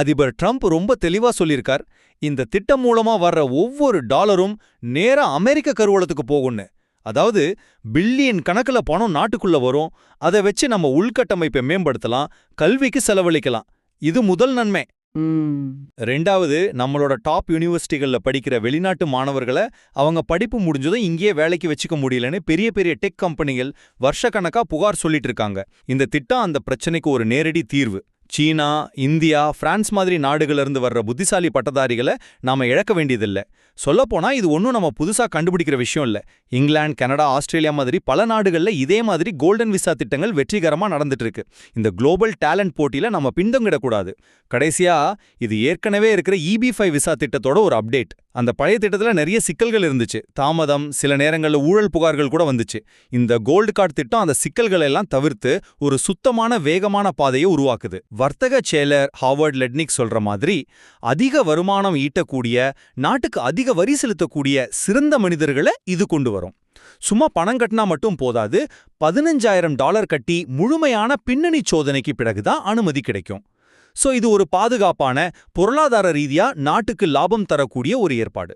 அதிபர் ட்ரம்ப் ரொம்ப தெளிவா சொல்லியிருக்கார் இந்த திட்டம் மூலமா வர்ற ஒவ்வொரு டாலரும் நேரா அமெரிக்க கருவூலத்துக்கு போகும்னு. அதாவது பில்லியன் கணக்குல பணம் நாட்டுக்குள்ள வரும் அதை வச்சு நம்ம உள்கட்டமைப்பை மேம்படுத்தலாம் கல்விக்கு செலவழிக்கலாம். இது முதல் நன்மை. ரெண்டாவது நம்மளோட டாப் யூனிவர்சிட்டிகள்ல படிக்கிற வெளிநாட்டு மாணவர்களை அவங்க படிப்பு முடிஞ்சதும் இங்கேயே வேலைக்கு வச்சுக்க முடியலன்னு பெரிய பெரிய டெக் கம்பெனிகள் வருஷக்கணக்கா புகார் சொல்லிட்டு இருக்காங்க. இந்த திட்டம் அந்த பிரச்சனைக்கு ஒரு நேரடி தீர்வு. சீனா இந்தியா பிரான்ஸ் மாதிரி நாடுகளிலிருந்து வர்ற புத்திசாலி பட்டதாரிகளை நாம இழக்க வேண்டியதில்ல. சொல்லப்போனா இது ஒன்றும் நம்ம புதுசா கண்டுபிடிக்கிற விஷயம் இல்லை. இங்கிலாந்து கனடா ஆஸ்திரேலியா மாதிரி பல நாடுகள்ல இதே மாதிரி கோல்டன் விசா திட்டங்கள் வெற்றிகரமா நடந்துட்டு இருக்கு இந்த குளோபல் டேலண்ட் போட்டியில் நம்ம பின்தங்கிடக்கூடாது. கடைசியா இது ஏற்கனவே இருக்கிற இபி ஃபைவ் விசா திட்டத்தோட ஒரு அப்டேட். அந்த பழைய திட்டத்துல நிறைய சிக்கல்கள் இருந்துச்சு. தாமதம் சில நேரங்கள்ல ஊழல் புகார்கள் கூட வந்துச்சு. இந்த கோல்டு கார்டு திட்டம் அந்த சிக்கல்களை எல்லாம் தவிர்த்து ஒரு சுத்தமான வேகமான பாதையை உருவாக்குது. வர்த்தக செயலர் ஹாவர்ட் லெட்னிக் சொல்ற மாதிரி அதிக வருமானம் ஈட்டக்கூடிய நாட்டுக்கு அதிக வரி செலுத்தக்கூடிய சிறந்த மனிதர்களை இது கொண்டு வரும். சும்மா பணம் கட்டினா மட்டும் போதாது பதினஞ்சாயிரம் டாலர் கட்டி முழுமையான பின்னணி சோதனைக்கு பிறகுதான் அனுமதி கிடைக்கும். சோ இது ஒரு பாதுகாப்பான பொருளாதார ரீதியா நாட்டுக்கு லாபம் தரக்கூடிய ஒரு ஏற்பாடு.